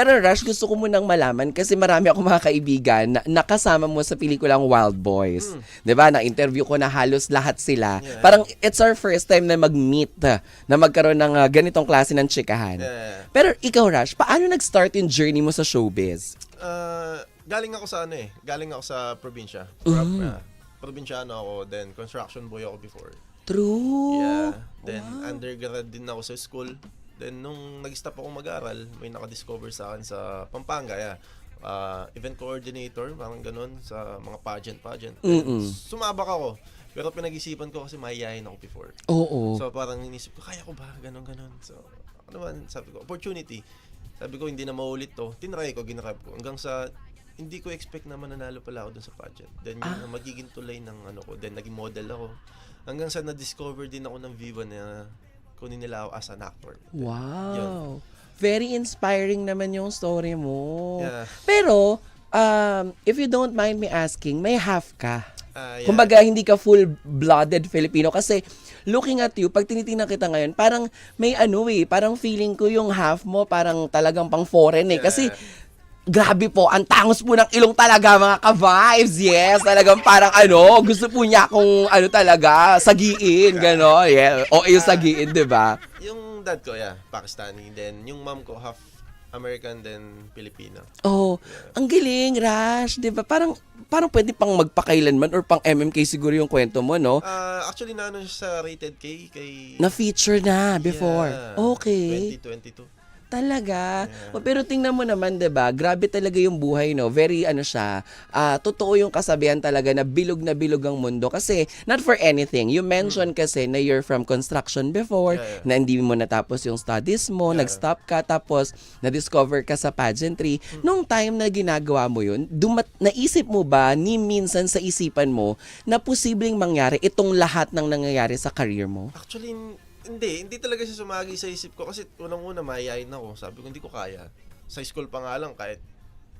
Pero Rush, gusto ko munang malaman kasi marami ako mga kaibigan na nakasama mo sa pelikulang Wild Boys. 'Di ba? Na-interview ko na halos lahat sila. Yeah. Parang it's our first time na mag-meet, ah, na magkaroon ng ah, ganitong klase ng chikahan. Yeah. Pero ikaw, Rush, paano nag-start yung journey mo sa showbiz? Ah, galing ako sa ano eh. Galing ako sa probinsya. Mm. Uh, probinsyano ako, then construction boy ako before. True. Yeah. Then undergrad din ako sa school. Then nung nag-stop ako mag-aral, may nakadiscover sa akin sa Pampanga. Yeah. Ah, event coordinator, parang ganun, sa mga pageant-pageant. Mm-mm. Sumabak ako. Pero pinag-isipan ko kasi mahihayin ako before. Oo. So parang inisip ko, kaya ko ba? Ganon, ganon. So, ano naman, sabi ko, opportunity. Sabi ko, hindi na maulit to. Tinry ko, ginrab ko. Hanggang sa, hindi ko expect na mananalo pala ako dun sa pageant. Then, yun Ah. magiging tulay ng ano ko. Then, naging model ako. Hanggang sa na-discover din ako ng Viva na kunin nila ako as an actor. Wow. Very inspiring naman yung story mo. Yeah. Pero, um, if you don't mind me asking, may half ka. Ah, yeah. Kumbaga, hindi ka full-blooded Filipino. Kasi, looking at you, pag tinitingnan kita ngayon, parang may ano eh, parang feeling ko yung half mo parang talagang pang foreign eh. Kasi, grabe po, ang tangos po ng ilong talaga mga ka-vibes. Yes, talagang parang ano, gusto po niya akong ano talaga, sagiin, gano'n. Yeah. O yung sagiin, di ba? Yung dad ko, yeah, Pakistani. Then, yung mom ko, half American, then Filipino. Oh, ang galing, Rash, 'di ba? Parang parang pwede pang magpakailanman or pang MMK siguro yung kwento mo, no? Ah, actually, naano siya sa Rated K, kay... Na feature na before. Yeah, Okay. 2022. Talaga. Yeah. Pero tingnan mo naman, 'di ba? Grabe talaga yung buhay, no? Very ano siya, ah, totoo yung kasabihan talaga na bilog na bilog ang mundo kasi not for anything. You mentioned kasi na you're from construction before, Mm. Yeah, yeah. na hindi mo natapos yung studies mo, Yeah. nag-stop ka tapos na-discover ka sa pageantry. Mm. Nung time na ginagawa mo yun, dumat naisip mo ba ni minsan sa isipan mo na posibleng mangyari itong lahat ng nangyayari sa career mo? Actually, hindi. Hindi talaga siya sumagi sa isip ko kasi unang-una mahihayin ako. Sabi ko, hindi ko kaya. Sa school pa nga lang, kahit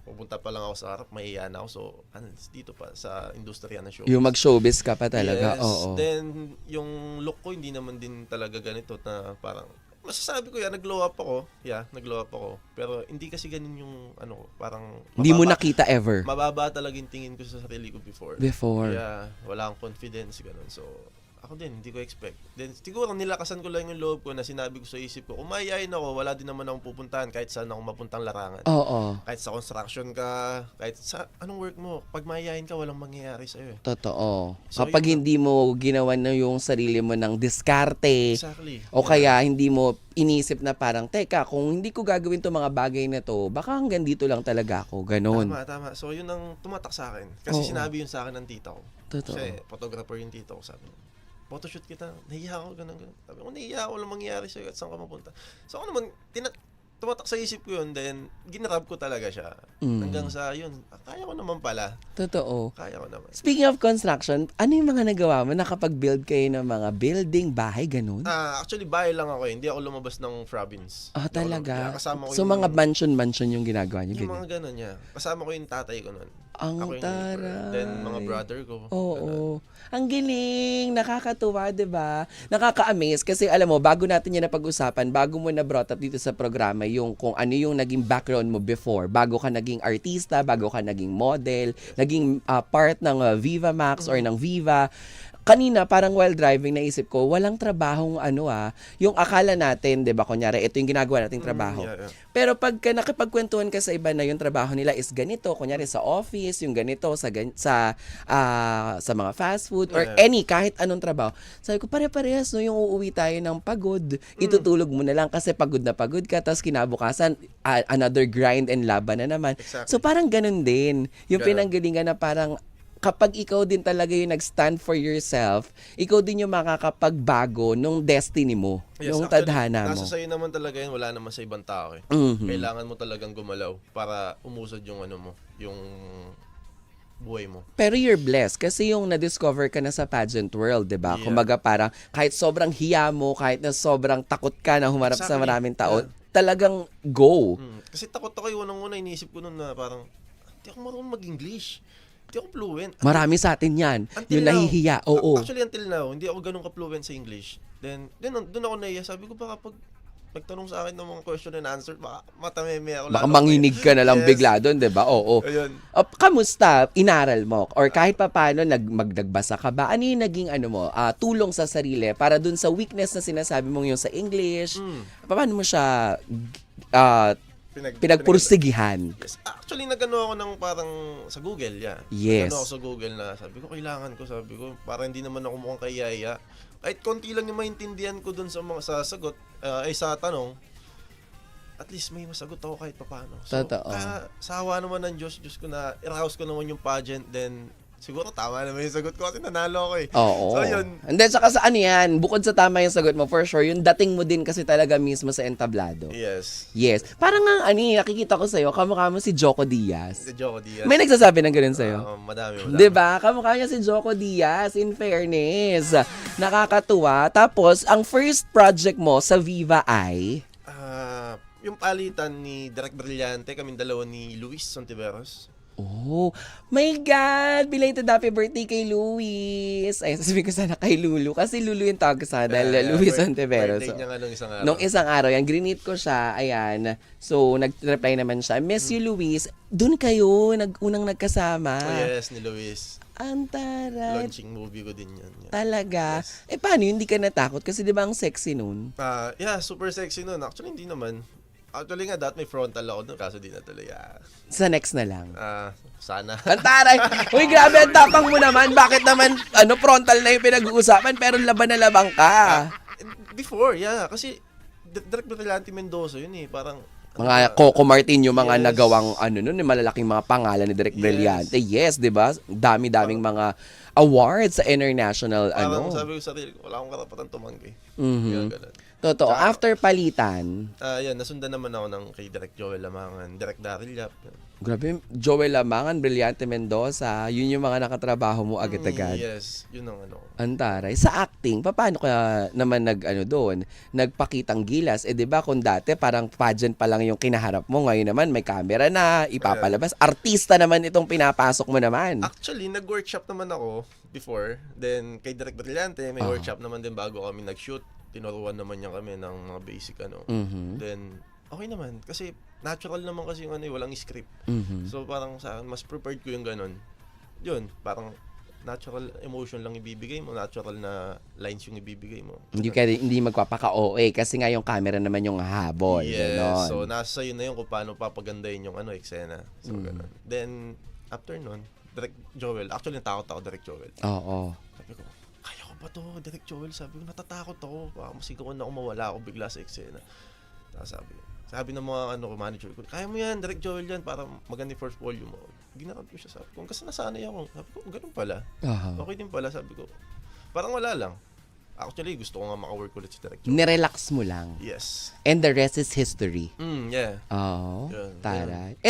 pupunta pa lang ako sa harap, mahihayin ako. So, ano, dito pa, sa industriya ng show. Yung mag-showbiz ka pa talaga. Yes. Oo. Then, yung look ko, hindi naman din talaga ganito na parang, masasabi ko yan, nag-glow up ako. Yeah, nag-glow up ako. Pero hindi kasi ganun yung, ano, parang, Hindi mo mababa- nakita ever Mababa talaga yung tingin ko sa sarili ko before. before. Yeah, wala akong confidence, ganun. So, ako din, hindi ko expect. Then, siguro nilakasan ko lang yung loob ko na sinabi ko sa isip ko, kung mayayain ako, wala din naman akong pupuntahan kahit saan ako mapuntang larangan. Oo. Kahit sa construction ka, kahit sa anong work mo, pag mayayain ka, walang mangyayari sa'yo eh. Totoo. So, Kapag yun- hindi mo ginawa na yung sarili mo ng diskarte, Exactly. o kaya hindi mo inisip na parang, teka, kung hindi ko gagawin to mga bagay na to, baka hanggang dito lang talaga ako. Ganon. Tama, tama. So, yun ang tumatak sa akin. Kasi Oo. sinabi yun sa akin ng tita ko. Totoo. Kasi photographer yung tita ko sabi niya. Photoshoot kita. Nahiya ako, ganun, ganun. Sabi ko, nahiya ako, walang mangyayari sa'yo at saan ka mapunta. So, ako naman, tina- tumatak sa isip ko yun, then, ginrab ko talaga siya. Mm. Hanggang sa, yun, ah, kaya ko naman pala. Totoo. Kaya ko naman. Speaking of construction, ano yung mga nagawa mo? Nakapag-build kayo ng mga building, bahay, ganun? Ah, actually, bahay lang ako eh. Hindi ako lumabas ng province. Ah, Hindi ako talaga? lumabas. Kasama ko so, yung, mga mansion-mansion yung ginagawa niyo, Yung ganyan? mga ganun, yeah. Kasama ko yung tatay ko nun. Ang Ako yung taray. Then, mga brother ko. Oo. Ang galing, nakakatuwa, 'di ba? Nakaka-amaze kasi alam mo, bago natin 'yan napag-usapan, bago mo na brought up dito sa programa yung kung ano yung naging background mo before, bago ka naging artista, bago ka naging model, naging ah, part ng ah, Viva Max or ng Viva. Kanina, parang while driving, naisip ko, walang trabahong ano ah, yung akala natin, 'di ba, kunyari, ito yung ginagawa nating trabaho. Yeah, yeah. Pero pagka nakipagkwentuhan ka sa iba na yung trabaho nila is ganito, kunyari sa office, yung ganito sa sa ah, sa mga fast food or Yeah. any kahit anong trabaho. Sabi ko pare-parehas no yung uuwi tayo ng pagod. Mm. Itutulog mo na lang kasi pagod na pagod ka tapos kinabukasan ah, another grind and laban na naman. Exactly. So parang ganun din. Yung Ganun. pinanggalingan na parang kapag ikaw din talaga yung nag-stand for yourself, ikaw din yung makakapagbago nung destiny mo, Yes, nung actually, tadhana mo. Nasa sa'yo naman talaga yun, wala naman sa ibang tao eh. Mhm. Kailangan mo talagang gumalaw para umusad yung ano mo, yung buhay mo. Pero you're blessed kasi yung na-discover ka na sa pageant world, 'di ba? Yeah. Kumbaga parang kahit sobrang hiya mo, kahit na sobrang takot ka na humarap sa Exactly. maraming tao, talagang go. Mm. Kasi takot ako yung unang-una, iniisip ko nun na parang, hindi ako marunong mag-English. Hindi ako fluent. Marami sa atin 'yan. Until Yung now. nahihiya. Oo. Actually, until now, hindi ako ganun ka-fluent sa English. Then, dun, dun ako naiya. Sabi ko, baka pag nagtanong sa akin ng mga question and answer, baka matameme ako. Baka manginig ka na lang Yes. bigla doon, 'di ba? Oo. Ayun. O, kamusta? Inaral mo or kahit papaano nag magdagbasa ka ba? Ano yung naging ano mo, ah, tulong sa sarili para dun sa weakness na sinasabi mong yung sa English? Mm. Paano mo siya ah, Pinag, pinagpursigihan? Yes. Actually, nagano ako ng parang sa Google, yeah. Yes. Nagano ako sa Google na sabi ko, kailangan ko, sabi ko, para hindi naman ako mukhang kayaya. Kahit konti lang yung maintindihan ko dun sa mga sa sagot, ah, ay sa tanong, at least may masagot ako kahit papano. So, Totoo. kaya sa awa naman ng Diyos, Diyos ko na, i-house ko naman yung pageant, then siguro tama naman yung sagot ko kasi nanalo ako eh. Oo. So, yun. And then, saka sa ano yan, bukod sa tama yung sagot mo, for sure, yung dating mo din kasi talaga mismo sa entablado. Yes. Yes. Parang nga, ano, eh, nakikita ko sa'yo, kamukha mo si Joko Diaz. Si Joko Diaz. May nagsasabi ng ganun sa'yo? Ah, madami, madami. 'Di ba? Kamukha niya si Joko Diaz in fairness. Nakakatuwa. Tapos ang first project mo sa Viva ay Ah, yung palitan ni Direk Brillante, kaming dalawa ni Luis Santiveros. Oh, my God! Belated happy birthday kay Luis! Ay, sasabihin ko sana kay Lulu. Kasi Lulu yung tawag ko sa dahil Ah, Luis birth- Ontiveros. Birthday niya nga nung isang araw. Nung isang araw, yan, grinit ko siya, ayan. So, nag-reply naman siya, Miss you, Luis. Doon kayo, nag unang nagkasama. Oh, yes, ni Luis. Antaray. Launching movie ko din yan. Yeah. Talaga. Yes. Eh, paano hindi ka natakot? Kasi di ba ang sexy nun? Ah, yeah, super sexy nun. Actually, hindi naman. Actually nga, dati may frontal ako nun, kaso di na tuloy. Ah, Sa next na lang. ah, sana. Antaray! Uy, grabe, ang tapang mo naman. Bakit naman, ano, frontal na yung pinag-uusapan, pero laban na labang ka. Before, yeah. Kasi, D- Direk Brillante Mendoza yun eh. Parang, ano Mga ba? Coco Martin yung mga Yes. nagawang, ano nun, yung malalaking mga pangalan ni Direk Yes. Brillante. Yes, di ba? Dami-daming mga awards sa international, Parang ano. sabi ko sa sarili ko, wala akong karapatan tumanggi. Mhm. Kaya ganun. Totoo. Tsaka- After palitan, Ah, yan, nasundan naman ako ng kay Direk Joel Lamangan, Direk Daryl Yap. grabe, Joel Lamangan, Brillante Mendoza, yun yung mga nakatrabaho mo Mm, agad-agad. yes, yun ang ano. Antaray. Sa acting, paano ka naman nag ano doon, nagpakitang gilas? Eh 'di ba kung dati parang pageant pa lang yung kinaharap mo, ngayon naman may camera na, ipapalabas. Artista naman itong pinapasok mo naman. Actually, nag-workshop naman ako before. Then, kay Direk Brillante, may Ah. workshop naman din bago kami nag-shoot. Tinuruan naman niya kami ng mga basic ano. Mhm. Then, okay naman. Kasi, natural naman kasi yung ano, eh, walang script. Mhm. So, parang sa akin, mas prepared ko yung ganun. Yun, parang natural emotion lang ibibigay mo, natural na lines yung ibibigay mo. Hindi ka hindi magpapaka-OA kasi nga yung camera naman yung habol. Yes. ganon. So, nasa sa'yo na yun kung paano papagandahin yung ano, eksena. So, Mm. ganun. Then, after nun, Direct Joel. Actually, natakot ako, Direct Joel. Oo. Sabi ko, kaya ko ba to, Direct Joel? Sabi ko, natatakot ako. Baka masigawan na ako mawala ako bigla sa eksena. Tapos sabi, sabi ng mga ano, manager ko, kaya mo yan, Direct Joel yan, para maganda yung first volume mo. Ginarap ko siya, sabi ko, kasi nasanay ako. Sabi ko, ganun pala. Aha. Okay din pala, sabi ko. Parang wala lang. Actually, gusto ko nga maka-work ulit si Direct Joel. Nirelax mo lang. Yes. And the rest is history. Mm, yeah. Oo. Yun, Taray. yun.